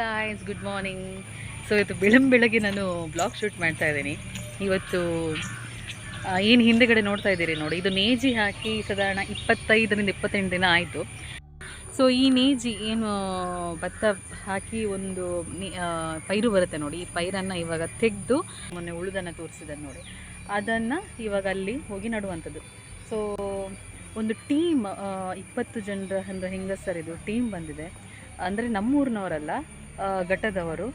Guys good morning so ಇವತ್ತು ಬೆಳಂ ಬೆಳಗ್ಗೆ ನಾನು ಬ್ಲಾಗ್ ಶೂಟ್ ಮಾಡ್ತಾ ಇದ್ದೀನಿ. ಇವತ್ತು ಏನು ಹಿಂದೆಗಡೆ ನೋಡ್ತಾ ಇದ್ದೀರಿ ನೋಡಿ, ಇದು ನೇಜಿ ಹಾಕಿ ಸಾಧಾರಣ ಇಪ್ಪತ್ತೈದರಿಂದ ಇಪ್ಪತ್ತೆಂಟು ದಿನ ಆಯಿತು. ಸೊ ಈ ನೇಜಿ ಏನು ಭತ್ತ ಹಾಕಿ ಒಂದು ಪೈರು ಬರುತ್ತೆ ನೋಡಿ, ಈ ಪೈರನ್ನು ಇವಾಗ ತೆಗೆದು ಮೊನ್ನೆ ಉಳಿದನ್ನು ತೋರಿಸಿದೆ ನೋಡಿ. ಅದನ್ನು ಇವಾಗ ಅಲ್ಲಿ ಹೋಗಿ ನಡುವಂಥದ್ದು. ಸೊ ಒಂದು ಟೀಮ್ ಇಪ್ಪತ್ತು ಜನರ ಅಂದರೆ ಹೆಂಗಸರಿದು ಟೀಮ್ ಬಂದಿದೆ. ಅಂದರೆ ನಮ್ಮೂರಿನವರಲ್ಲ ಘಟ್ಟದವರು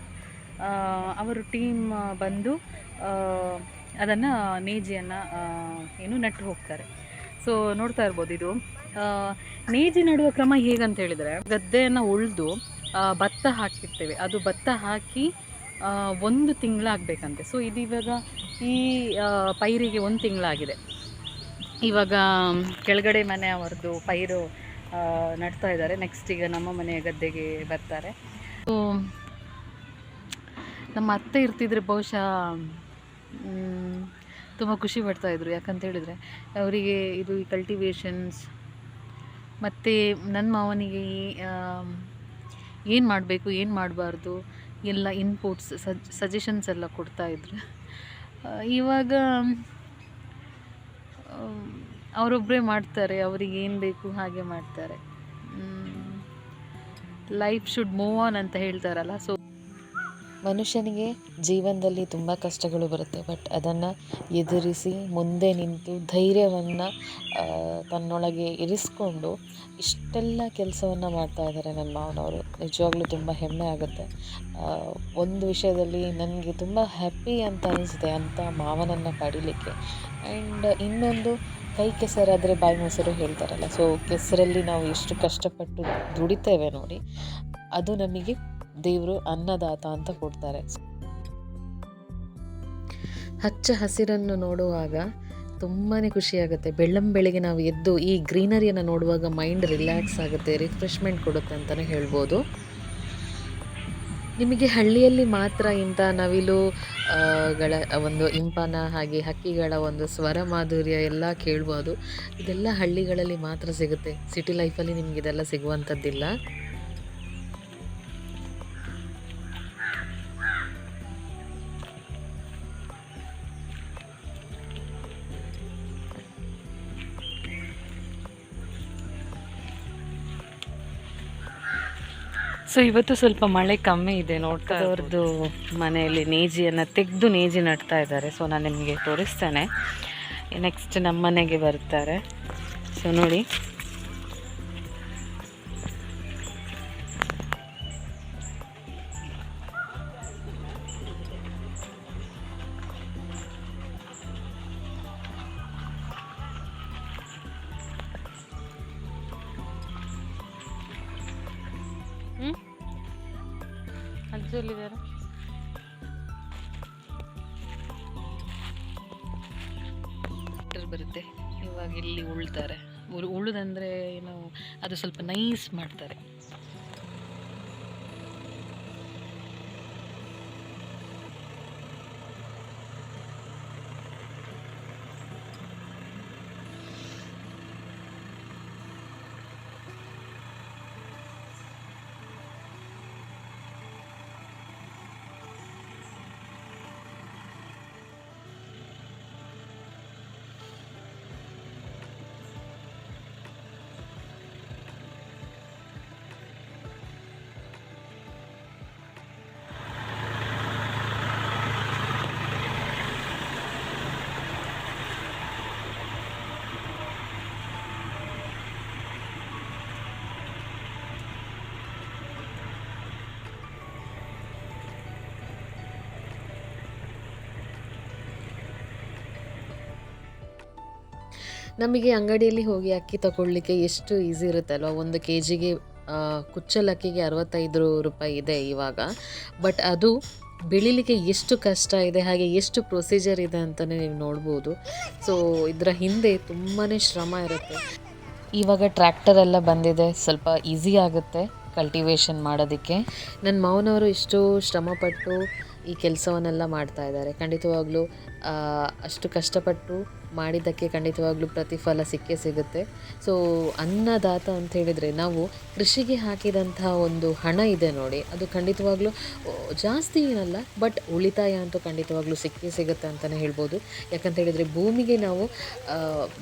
ಅವರು ಟೀಮ್ ಬಂದು ಅದನ್ನು ನೇಜಿಯನ್ನು ಏನು ನೆಟ್ಟು ಹೋಗ್ತಾರೆ. ಸೊ ನೋಡ್ತಾ ಇರ್ಬೋದು ಇದು. ನೇಜಿ ನೆಡುವ ಕ್ರಮ ಹೇಗಂತ ಹೇಳಿದರೆ, ಗದ್ದೆಯನ್ನು ಉಳಿದು ಭತ್ತ ಹಾಕಿರ್ತೇವೆ. ಅದು ಭತ್ತ ಹಾಕಿ ಒಂದು ತಿಂಗಳಾಗಬೇಕಂತೆ. ಸೊ ಇದು ಇವಾಗ ಈ ಪೈರಿಗೆ ಒಂದು ತಿಂಗಳಾಗಿದೆ. ಇವಾಗ, ಕೆಳಗಡೆ ಮನೆ ಅವ್ರದ್ದು ಪೈರು ನಡ್ತಾ ಇದ್ದಾರೆ. ನೆಕ್ಸ್ಟ್ ಈಗ ನಮ್ಮ ಮನೆಯ ಗದ್ದೆಗೆ ಬರ್ತಾರೆ. ನಮ್ಮ ಅತ್ತೆ ಇರ್ತಿದ್ರೆ ಬಹುಶಃ ತುಂಬ ಖುಷಿ ಪಡ್ತಾಯಿದ್ರು ಯಾಕಂತ ಹೇಳಿದರೆ, ಅವರಿಗೆ ಇದು ಈ ಕಲ್ಟಿವೇಷನ್ಸ್ ಮತ್ತು ನನ್ನ ಮಾವನಿಗೆ ಏನು ಮಾಡಬೇಕು, ಏನು ಮಾಡಬಾರ್ದು, ಎಲ್ಲ ಇನ್ಪುಟ್ಸ್ ಸಜ್ ಸಜೆಷನ್ಸ್ ಎಲ್ಲ ಕೊಡ್ತಾಯಿದ್ರು ಇವಾಗ ಅವರೊಬ್ಬರೇ ಮಾಡ್ತಾರೆ, ಅವ್ರಿಗೆ ಏನು ಬೇಕು ಹಾಗೆ ಮಾಡ್ತಾರೆ. ಲೈಫ್ ಶುಡ್ ಮೂವ್ ಆನ್ ಅಂತ ಹೇಳ್ತಾರಲ್ಲ ಸೊ ಮನುಷ್ಯನಿಗೆ ಜೀವನದಲ್ಲಿ ತುಂಬ ಕಷ್ಟಗಳು ಬರುತ್ತೆ ಬಟ್ ಅದನ್ನು ಎದುರಿಸಿ ಮುಂದೆ ನಿಂತು ಧೈರ್ಯವನ್ನು ತನ್ನೊಳಗೆ ಇರಿಸ್ಕೊಂಡು ಇಷ್ಟೆಲ್ಲ ಕೆಲಸವನ್ನು ಮಾಡ್ತಾ ಇದ್ದಾರೆ ನನ್ನ ಮಾವನವರು. ನಿಜವಾಗ್ಲೂ ತುಂಬ ಹೆಮ್ಮೆ ಆಗುತ್ತೆ. ಒಂದು ವಿಷಯದಲ್ಲಿ ನನಗೆ ತುಂಬ ಹ್ಯಾಪಿ ಅಂತ ಅನಿಸಿದೆ ಅಂಥ ಮಾವನನ್ನು ಪಡೀಲಿಕ್ಕೆ ಆ್ಯಂಡ್ ಇನ್ನೊಂದು ಕೈ ಕೆಸರಾದರೆ ಬಾಯಿ ಮೊಸರು ಹೇಳ್ತಾರಲ್ಲ ಸೊ ಕೆಸರಲ್ಲಿ ನಾವು ಎಷ್ಟು ಕಷ್ಟಪಟ್ಟು ದುಡಿತೇವೆ ನೋಡಿ, ಅದು ನಮಗೆ ದೇವರು ಅನ್ನದಾತ ಅಂತ ಕೊಡ್ತಾರೆ. ಹಚ್ಚ ಹಸಿರನ್ನು ನೋಡುವಾಗ ತುಂಬಾ ಖುಷಿಯಾಗುತ್ತೆ. ಬೆಳ್ಳಂ ಬೆಳಗ್ಗೆ ನಾವು ಎದ್ದು ಈ ಗ್ರೀನರಿಯನ್ನು ನೋಡುವಾಗ ಮೈಂಡ್ ರಿಲ್ಯಾಕ್ಸ್ ಆಗುತ್ತೆ ರಿಫ್ರೆಶ್ಮೆಂಟ್ ಕೊಡುತ್ತೆ ಅಂತಲೇ ಹೇಳ್ಬೋದು. ನಿಮಗೆ ಹಳ್ಳಿಯಲ್ಲಿ ಮಾತ್ರ ಇಂಥ ನವಿಲು ಆ, ಗಳ ಒಂದು ಇಂಪನ ಹಾಗೆ ಹಕ್ಕಿಗಳ ಒಂದು ಸ್ವರ ಮಾಧುರ್ಯ ಎಲ್ಲ ಕೇಳ್ಬೋದು. ಇದೆಲ್ಲ ಹಳ್ಳಿಗಳಲ್ಲಿ ಮಾತ್ರ ಸಿಗುತ್ತೆ. ಸಿಟಿ ಲೈಫಲ್ಲಿ ನಿಮ್ಗೆ ಇದೆಲ್ಲ ಸಿಗುವಂಥದ್ದಿಲ್ಲ. ಸೊ ಇವತ್ತು ಸ್ವಲ್ಪ ಮಳೆ ಕಮ್ಮಿ ಇದೆ ನೋಡ್ತಾ ಅವ್ರದ್ದು ಮನೆಯಲ್ಲಿ ನೇಜಿಯನ್ನು ತೆಗೆದು ನೇಜಿ ನಡ್ತಾ ಇದ್ದಾರೆ. ಸೊ ನಾನು ನಿಮಗೆ ತೋರಿಸ್ತೇನೆ. ನೆಕ್ಸ್ಟ್ ನಮ್ಮ ಮನೆಗೆ ಬರ್ತಾರೆ ಸೊ ನೋಡಿ. ಅಜ್ಜಲ್ಲಿದ್ದಾರೆ ಬರುತ್ತೆ. ಇವಾಗ ಇಲ್ಲಿ ಉಳ್ತಾರೆ. ಉಳು ಉಳುದಂದ್ರೆ ಏನು ಅದು ಸ್ವಲ್ಪ ನೈಸ್ ಮಾಡ್ತಾರೆ. ನಮಗೆ ಅಂಗಡಿಯಲ್ಲಿ ಹೋಗಿ ಅಕ್ಕಿ ತಗೊಳ್ಳಿಕ್ಕೆ ಎಷ್ಟು ಈಸಿ ಇರುತ್ತೆ ಅಲ್ವಾ ಒಂದು ಕೆ ಜಿಗೆ ಕುಚ್ಚಲಕ್ಕಿಗೆ ಅರವತ್ತೈದು ರೂಪಾಯಿ ಇದೆ ಇವಾಗ. ಬಟ್ ಅದು ಬೆಳಿಲಿಕ್ಕೆ ಎಷ್ಟು ಕಷ್ಟ ಇದೆ, ಹಾಗೆ ಎಷ್ಟು ಪ್ರೊಸೀಜರ್ ಇದೆ ಅಂತಲೇ ನೀವು ನೋಡ್ಬೋದು. ಸೊ ಇದರ ಹಿಂದೆ ತುಂಬಾ ಶ್ರಮ ಇರುತ್ತೆ. ಇವಾಗ ಟ್ರ್ಯಾಕ್ಟರ್ ಎಲ್ಲ ಬಂದಿದೆ, ಸ್ವಲ್ಪ ಈಸಿ ಆಗುತ್ತೆ ಕಲ್ಟಿವೇಷನ್ ಮಾಡೋದಕ್ಕೆ. ನನ್ನ ಮಾವನವರು ಇಷ್ಟು ಶ್ರಮಪಟ್ಟು ಈ ಕೆಲಸವನ್ನೆಲ್ಲ ಮಾಡ್ತಾ ಇದ್ದಾರೆ. ಖಂಡಿತವಾಗ್ಲೂ ಅಷ್ಟು ಕಷ್ಟಪಟ್ಟು ಮಾಡಿದ್ದಕ್ಕೆ ಖಂಡಿತವಾಗ್ಲೂ ಪ್ರತಿಫಲ ಸಿಕ್ಕೇ ಸಿಗುತ್ತೆ. ಸೊ ಅನ್ನದಾತ ಅಂತ ಹೇಳಿದರೆ ನಾವು ಕೃಷಿಗೆ ಹಾಕಿದಂತಹ ಒಂದು ಹಣ ಇದೆ ನೋಡಿ. ಅದು ಖಂಡಿತವಾಗ್ಲೂ ಜಾಸ್ತಿ ಏನಲ್ಲ, ಬಟ್ ಉಳಿತಾಯ ಅಂತೂ ಖಂಡಿತವಾಗ್ಲೂ ಸಿಕ್ಕೇ ಸಿಗುತ್ತೆ ಅಂತಲೇ ಹೇಳ್ಬೋದು. ಯಾಕಂತ ಹೇಳಿದರೆ ಭೂಮಿಗೆ ನಾವು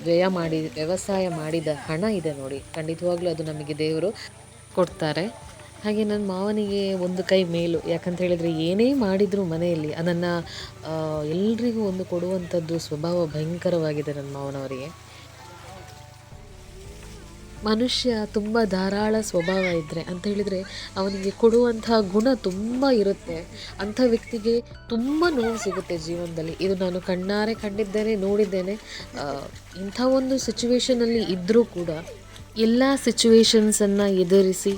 ವ್ಯಯ ಮಾಡಿ, ವ್ಯವಸಾಯ ಮಾಡಿದ ಹಣ ಇದೆ ನೋಡಿ. ಖಂಡಿತವಾಗ್ಲೂ ಅದು ನಮಗೆ ದೇವರು ಕೊಡ್ತಾರೆ. ಹಾಗೆ ನನ್ನ ಮಾವನಿಗೆ ಒಂದು ಕೈ ಮೇಲು. ಯಾಕಂತ ಹೇಳಿದರೆ ಏನೇ ಮಾಡಿದರೂ ಮನೆಯಲ್ಲಿ ಅದನ್ನು ಎಲ್ರಿಗೂ ಒಂದು ಕೊಡುವಂಥದ್ದು ಸ್ವಭಾವ ಭಯಂಕರವಾಗಿದೆ ನನ್ನ ಮಾವನವರಿಗೆ. ಮನುಷ್ಯ ತುಂಬ ಧಾರಾಳ ಸ್ವಭಾವ ಇದ್ದರೆ ಅಂತ ಹೇಳಿದರೆ ಅವನಿಗೆ ಕೊಡುವಂಥ ಗುಣ ತುಂಬ ಇರುತ್ತೆ. ಅಂಥ ವ್ಯಕ್ತಿಗೆ ತುಂಬ ನೋವು ಸಿಗುತ್ತೆ ಜೀವನದಲ್ಲಿ. ಇದು ನಾನು ಕಣ್ಣಾರೆ ಕಂಡಿದ್ದೇನೆ, ನೋಡಿದ್ದೇನೆ. ಇಂಥ ಒಂದು ಸಿಚುವೇಶನಲ್ಲಿ ಇದ್ದರೂ ಕೂಡ ಎಲ್ಲ ಸಿಚುವೇಶನ್ಸನ್ನು ಎದುರಿಸಿ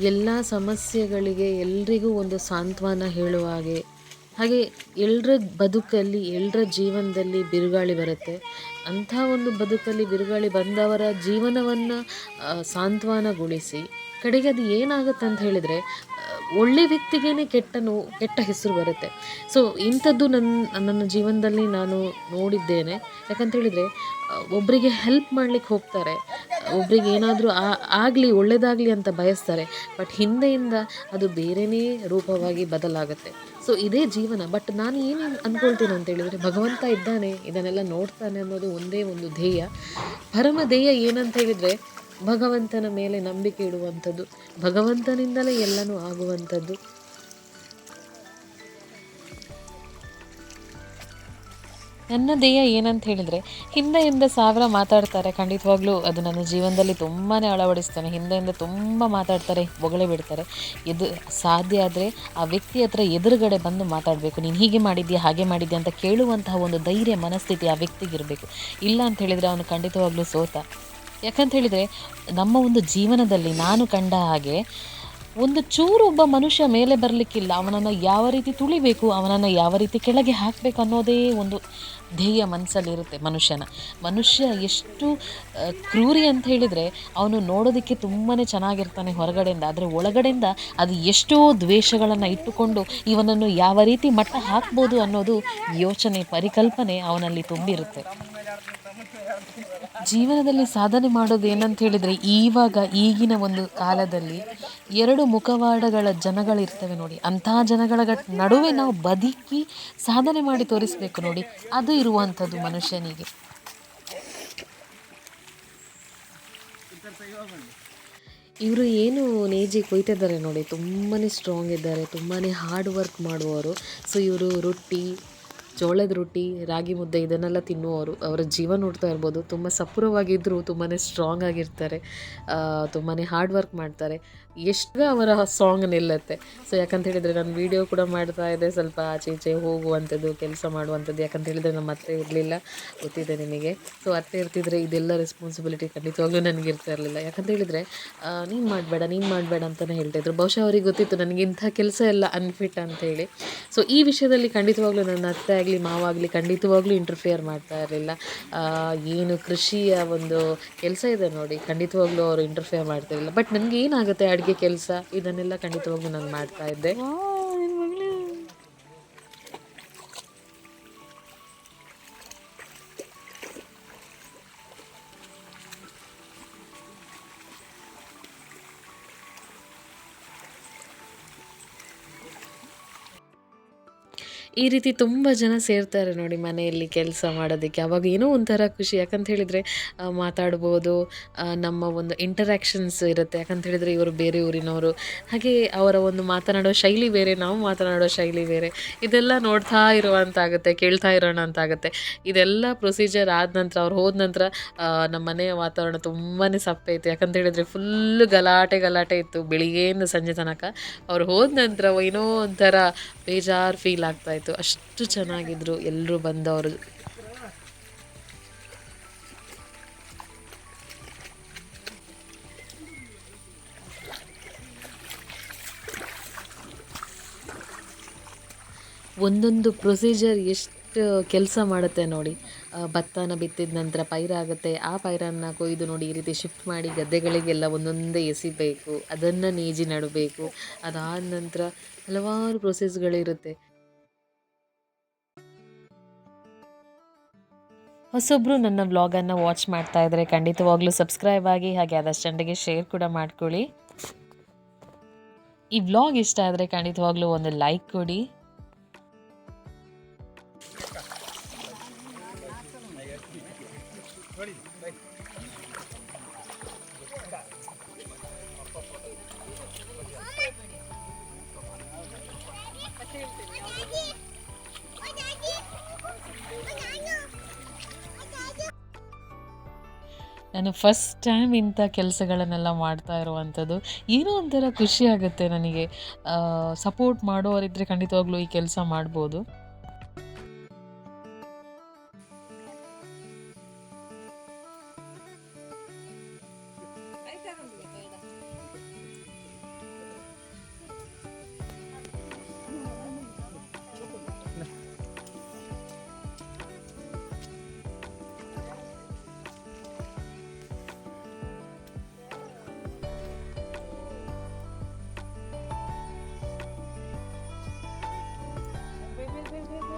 ಎಲ್ಲ ಸಮಸ್ಯೆಗಳಿಗೆ ಎಲ್ರಿಗೂ ಒಂದು ಸಾಂತ್ವನ ಹೇಳುವ ಹಾಗೆ. ಹಾಗೆ ಎಲ್ಲರ ಬದುಕಲ್ಲಿ ಎಲ್ಲರ ಜೀವನದಲ್ಲಿ ಬಿರುಗಾಳಿ ಬರುತ್ತೆ. ಅಂಥ ಒಂದು ಬದುಕಲ್ಲಿ ಬಿರುಗಾಳಿ ಬಂದವರ ಜೀವನವನ್ನು ಸಾಂತ್ವನಗೊಳಿಸಿ. ಕಡೆಗೆ ಅದು ಏನಾಗುತ್ತೆ ಅಂತ ಹೇಳಿದರೆ ಒಳ್ಳೆ ವ್ಯಕ್ತಿಗೇ ಕೆಟ್ಟ ನೋ, ಕೆಟ್ಟ ಹೆಸರು ಬರುತ್ತೆ. ಸೊ ಇಂಥದ್ದು ನನ್ನ ನನ್ನ ಜೀವನದಲ್ಲಿ ನಾನು ನೋಡಿದ್ದೇನೆ. ಯಾಕಂತ ಹೇಳಿದರೆ ಒಬ್ಬರಿಗೆ ಹೆಲ್ಪ್ ಮಾಡ್ಲಿಕ್ಕೆ ಹೋಗ್ತಾರೆ. ಒಬ್ರಿಗೆ ಏನಾದರೂ ಆಗಲಿ ಒಳ್ಳೆಯದಾಗಲಿ ಅಂತ ಬಯಸ್ತಾರೆ. ಬಟ್ ಹಿಂದೆಯಿಂದ ಅದು ಬೇರೆಯೇ ರೂಪವಾಗಿ ಬದಲಾಗುತ್ತೆ. ಸೊ ಇದೇ ಜೀವನ. ಬಟ್ ನಾನು ಏನು ಅಂದ್ಕೊಳ್ತೀನಿ ಅಂತ ಹೇಳಿದರೆ, ಭಗವಂತ ಇದ್ದಾನೆ, ಇದನ್ನೆಲ್ಲ ನೋಡ್ತಾನೆ ಅನ್ನೋದು ಒಂದೇ ಒಂದು ಧ್ಯೇಯ. ಪರಮ ಧ್ಯೇಯ ಏನಂತ ಹೇಳಿದರೆ ಭಗವಂತನ ಮೇಲೆ ನಂಬಿಕೆ ಇಡುವಂಥದ್ದು, ಭಗವಂತನಿಂದಲೇ ಎಲ್ಲನೂ ಆಗುವಂಥದ್ದು. ನನ್ನ ದೇಹ ಏನಂತ ಹೇಳಿದರೆ ಹಿಂದೆಯಿಂದ ಸಾವಿರ ಮಾತಾಡ್ತಾರೆ, ಖಂಡಿತವಾಗ್ಲೂ ಅದು ನನ್ನ ಜೀವನದಲ್ಲಿ ತುಂಬಾ ಹಿಂದೆ ಹಿಂದೆಯಿಂದ ತುಂಬ ಮಾತಾಡ್ತಾರೆ, ಹೊಗಳೇ ಬಿಡ್ತಾರೆ. ಇದು ಸಾಧ್ಯ ಆದರೆ ಆ ವ್ಯಕ್ತಿ ಹತ್ರ ಎದುರುಗಡೆ ಬಂದು ಮಾತಾಡಬೇಕು. ನೀನು ಹೀಗೆ ಮಾಡಿದ್ಯಾ, ಹಾಗೆ ಮಾಡಿದ್ಯಾ ಅಂತ ಕೇಳುವಂತಹ ಒಂದು ಧೈರ್ಯ, ಮನಸ್ಥಿತಿ ಆ ವ್ಯಕ್ತಿಗಿರಬೇಕು ಇಲ್ಲ ಅಂತ ಹೇಳಿದರೆ ಅವನು ಖಂಡಿತವಾಗ್ಲೂ ಸೋತ. ಯಾಕಂತ ಹೇಳಿದರೆ ನಮ್ಮ ಒಂದು ಜೀವನದಲ್ಲಿ ನಾನು ಕಂಡ ಹಾಗೆ ಒಂದು ಚೂರು ಒಬ್ಬ ಮನುಷ್ಯ ಮೇಲೆ ಬರಲಿಕ್ಕಿಲ್ಲ, ಅವನನ್ನು ಯಾವ ರೀತಿ ತುಳಿಬೇಕು, ಅವನನ್ನು ಯಾವ ರೀತಿ ಕೆಳಗೆ ಹಾಕಬೇಕು ಅನ್ನೋದೇ ಒಂದು ಧ್ಯೇಯ ಮನಸ್ಸಲ್ಲಿರುತ್ತೆ ಮನುಷ್ಯನ. ಮನುಷ್ಯ ಎಷ್ಟು ಕ್ರೂರಿ ಅಂತ ಹೇಳಿದರೆ ಅವನು ನೋಡೋದಕ್ಕೆ ತುಂಬಾ ಚೆನ್ನಾಗಿರ್ತಾನೆ ಹೊರಗಡೆಯಿಂದ, ಆದರೆ ಒಳಗಡೆಯಿಂದ ಅದು ಎಷ್ಟೋ ದ್ವೇಷಗಳನ್ನು ಇಟ್ಟುಕೊಂಡು ಇವನನ್ನು ಯಾವ ರೀತಿ ಮಟ್ಟ ಹಾಕ್ಬೋದು ಅನ್ನೋದು ಯೋಚನೆ, ಪರಿಕಲ್ಪನೆ ಅವನಲ್ಲಿ ತುಂಬಿರುತ್ತೆ. ಜೀವನದಲ್ಲಿ ಸಾಧನೆ ಮಾಡೋದು ಏನಂತ ಹೇಳಿದರೆ ಈವಾಗ ಈಗಿನ ಒಂದು ಕಾಲದಲ್ಲಿ ಎರಡು ಮುಖವಾಡಗಳ ಜನಗಳಿರ್ತವೆ ನೋಡಿ. ಅಂತಹ ಜನಗಳ ನಡುವೆ ನಾವು ಬದುಕಿ ಸಾಧನೆ ಮಾಡಿ ತೋರಿಸ್ಬೇಕು ನೋಡಿ. ಅದು ಇರುವಂಥದ್ದು ಮನುಷ್ಯನಿಗೆ. ಇವರು ಏನು ನೇಜಿ ಕೊಯ್ತಿದ್ದಾರೆ ನೋಡಿ. ತುಂಬಾ ಸ್ಟ್ರಾಂಗ್ ಇದ್ದಾರೆ. ತುಂಬಾ ಹಾರ್ಡ್ ವರ್ಕ್ ಮಾಡುವವರು. ಸೊ ಇವರು ರೊಟ್ಟಿ ಜೋಳದ ರೊಟ್ಟಿ, ರಾಗಿ ಮುದ್ದೆ ಇದನ್ನೆಲ್ಲ ತಿನ್ನುವವರು, ಅವರ ಜೀವ ನೋಡ್ತಾ ಇರ್ಬೋದು. ತುಂಬ ಸಪ್ರವಾಗಿದ್ದರೂ ತುಂಬಾ ಸ್ಟ್ರಾಂಗ್ ಆಗಿರ್ತಾರೆ. ತುಂಬಾ ಹಾರ್ಡ್ ವರ್ಕ್ ಮಾಡ್ತಾರೆ. ಎಷ್ಟು ಅವರ ಸಾಂಗ್ ನಿಲ್ಲತ್ತೆ. ಸೊ ಯಾಕಂತ ಹೇಳಿದರೆ ನಾನು ವೀಡಿಯೋ ಕೂಡ ಮಾಡ್ತಾ ಇದ್ದೆ. ಸ್ವಲ್ಪ ಆಚೆ ಈಚೆ ಹೋಗುವಂಥದ್ದು, ಕೆಲಸ ಮಾಡುವಂಥದ್ದು. ಯಾಕಂತ ಹೇಳಿದರೆ ನಮ್ಮ ಅತ್ತೆ ಇರಲಿಲ್ಲ. ಗೊತ್ತಿದೆ ನಿಮಗೆ. ಸೊ ಅತ್ತೆ ಇರ್ತಿದ್ರೆ ಇದೆಲ್ಲ ರೆಸ್ಪಾನ್ಸಿಬಿಲಿಟಿ ಖಂಡಿತವಾಗ್ಲೂ ನನಗೆ ಇರ್ತಾ ಇರಲಿಲ್ಲ. ಯಾಕಂತ ಹೇಳಿದರೆ ನೀನು ಮಾಡಬೇಡ ನೀನು ಮಾಡಬೇಡ ಅಂತಲೇ ಹೇಳ್ತಾಯಿದ್ರು ಬಹುಶಃ ಅವರಿಗೆ ಗೊತ್ತಿತ್ತು, ನನಗೆ ಇಂಥ ಕೆಲಸ ಎಲ್ಲ ಅನ್ಫಿಟ್ ಅಂತ ಹೇಳಿ. ಸೊ ಈ ವಿಷಯದಲ್ಲಿ ಖಂಡಿತವಾಗ್ಲೂ ನನ್ನ ಅತ್ತೆ ಆಗಲಿ ಮಾವಾಗಲಿ ಖಂಡಿತವಾಗ್ಲೂ ಇಂಟರ್ಫಿಯರ್ ಮಾಡ್ತಾ ಇರಲಿಲ್ಲ. ಏನು ಕೃಷಿಯ ಒಂದು ಕೆಲಸ ಇದೆ ನೋಡಿ, ಖಂಡಿತವಾಗ್ಲೂ ಅವರು ಇಂಟರ್ಫಿಯರ್ ಮಾಡ್ತಿರಲಿಲ್ಲ. ಬಟ್ ನನಗೆ ಏನಾಗುತ್ತೆ ಅಡುಗೆ ಕೆಲಸ? ಇದನ್ನೆಲ್ಲ ಖಂಡಿತವಾಗ್ಲೂ ನಾನು ಮಾಡ್ತಾ ಇದ್ದೆ. ಈ ರೀತಿ ತುಂಬ ಜನ ಸೇರ್ತಾರೆ ನೋಡಿ ಮನೆಯಲ್ಲಿ ಕೆಲಸ ಮಾಡೋದಕ್ಕೆ. ಅವಾಗ ಏನೋ ಒಂಥರ ಖುಷಿ. ಯಾಕಂತ ಹೇಳಿದರೆ ಮಾತಾಡ್ಬೋದು ನಮ್ಮ ಒಂದು ಇಂಟರಾಕ್ಷನ್ಸ್ ಇರುತ್ತೆ. ಯಾಕಂತ ಹೇಳಿದರೆ ಇವರು ಬೇರೆ ಊರಿನವರು. ಹಾಗೆ ಅವರ ಒಂದು ಮಾತನಾಡೋ ಶೈಲಿ ಬೇರೆ, ನಾವು ಮಾತನಾಡೋ ಶೈಲಿ ಬೇರೆ. ಇದೆಲ್ಲ ನೋಡ್ತಾ ಇರುವಂತಾಗುತ್ತೆ, ಕೇಳ್ತಾ ಇರೋಣ ಅಂತಾಗುತ್ತೆ. ಇದೆಲ್ಲ ಪ್ರೊಸೀಜರ್ ಆದ ನಂತರ, ಅವ್ರು ಹೋದ ನಂತರ ನಮ್ಮ ಮನೆಯ ವಾತಾವರಣ ತುಂಬಾ ಸಪ್ಪೆ ಇತ್ತು. ಯಾಕಂತ ಹೇಳಿದರೆ ಫುಲ್ಲು ಗಲಾಟೆ ಗಲಾಟೆ ಇತ್ತು. ಬೆಳಿಗ್ಗೆಯಿಂದ ಸಂಜೆ ತನಕ. ಅವ್ರು ಹೋದ ನಂತರ ಏನೋ ಒಂಥರ ಬೇಜಾರು ಫೀಲ್ ಆಗ್ತಾ ಇತ್ತು ಅಷ್ಟು ಚೆನ್ನಾಗಿದ್ರು. ಎಲ್ಲರೂ ಬಂದವರು. ಒಂದೊಂದು ಪ್ರೊಸೀಜರ್ ಎಷ್ಟು ಕೆಲಸ ಮಾಡುತ್ತೆ ನೋಡಿ. ಭತ್ತನ ಬಿತ್ತಿದ ನಂತರ ಪೈರಾಗುತ್ತೆ ಆ ಪೈರನ್ನು ಕೊಯ್ದು ನೋಡಿ ಈ ರೀತಿ ಶಿಫ್ಟ್ ಮಾಡಿ ಗದ್ದೆಗಳಿಗೆಲ್ಲ ಒಂದೊಂದೇ ಎಸಿಬೇಕು. ಅದನ್ನು ನೇಜಿ ನಡಬೇಕು. ಅದಾದ ನಂತರ ಹಲವಾರು ಪ್ರೊಸೆಸ್ಗಳಿರುತ್ತೆ ಹೊಸೊಬ್ಬರು ನನ್ನ ವ್ಲಾಗನ್ನು ವಾಚ್ ಮಾಡ್ತಾ ಇದ್ದರೆ ಖಂಡಿತವಾಗ್ಲೂ ಸಬ್ಸ್ಕ್ರೈಬ್ ಆಗಿ ಹಾಗೆ ಆದಷ್ಟು ಜನರಿಗೆ ಶೇರ್ ಕೂಡ ಮಾಡ್ಕೊಳ್ಳಿ. ಈ ವ್ಲಾಗ್ ಇಷ್ಟ ಆದರೆ ಖಂಡಿತವಾಗ್ಲೂ ಒಂದು ಲೈಕ್ ಕೊಡಿ. ಫಸ್ಟ್ ಟೈಮ್ ಇಂಥ ಕೆಲಸಗಳನ್ನೆಲ್ಲ ಮಾಡ್ತಾ ಇರುವಂಥದ್ದು, ಏನೋ ಒಂಥರ ಖುಷಿ ಆಗುತ್ತೆ ನನಗೆ. ಸಪೋರ್ಟ್ ಮಾಡೋರಿದ್ದರೆ ಖಂಡಿತವಾಗ್ಲೂ ಈ ಕೆಲಸ ಮಾಡ್ಬೋದು.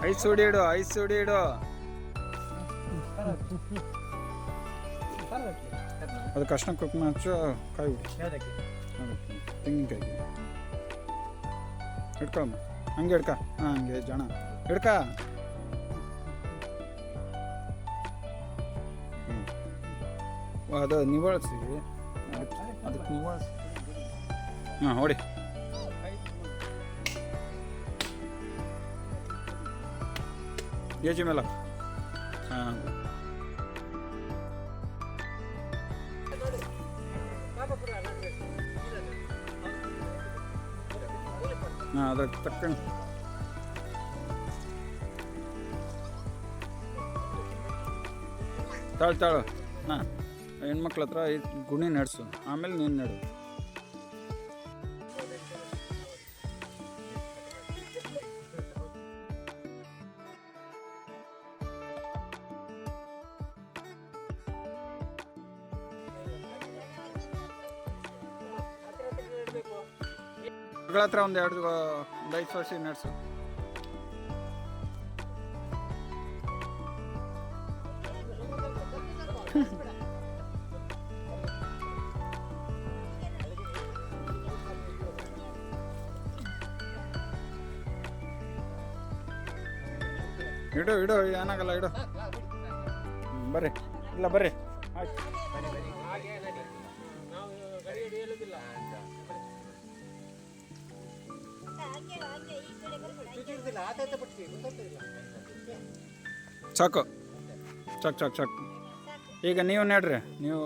ಐಸ್ ಹೊಡಿಡು ಐಸ್ ಹೊಡಿಡು ಅದು ಕಷ್ಟ ಕುಕ್ ಹಚ್ಚು ಕಾಯಿ ತೆಂಗಿನಕಾಯಿ ಹಿಡ್ಕೊಳಮ್ಮ ಹಂಗೆ ಹಿಡ್ಕ. ಹಾಂ, ಹಂಗೆ ಜಣ. ಹಿಡ್ಕ. ಅದು ನಿವಾಳಿಸಿ ಅದಕ್ಕೆ ನಿವಾಳಿಸಿ ಹಾಂ, ಹೊಡಿ. ಏಜಿ ಮೇಲೆ ಹಾಂ ಹಾಂ ಅದಕ್ಕೆ ತಕ್ಕಂಡು ತಾಳು ತಾಳು ಹಾಂ ಹೆಣ್ಮಕ್ಳ ಹತ್ರ ಈ ಗುಣಿ ನಡೆಸು ಆಮೇಲೆ ನೀನು ನಡು ಮಗಳ ಹತ್ರ ಒಂದು ಎರಡು ಒಂದು ಐದು ವರ್ಷ ನಡೆಸು. ಇಡು ಇಡು, ಏನಾಗಲ್ಲ, ಇಡು. ಬರ್ರಿ. ಇಲ್ಲ, ಬರ್ರಿ. ಆಯ್ತು. ಸಾಕು. ಚಕ್ ಚಕ್ ಚಕ್ ಈಗ ನೀವು ನೋಡ್ರಿ ನೀವು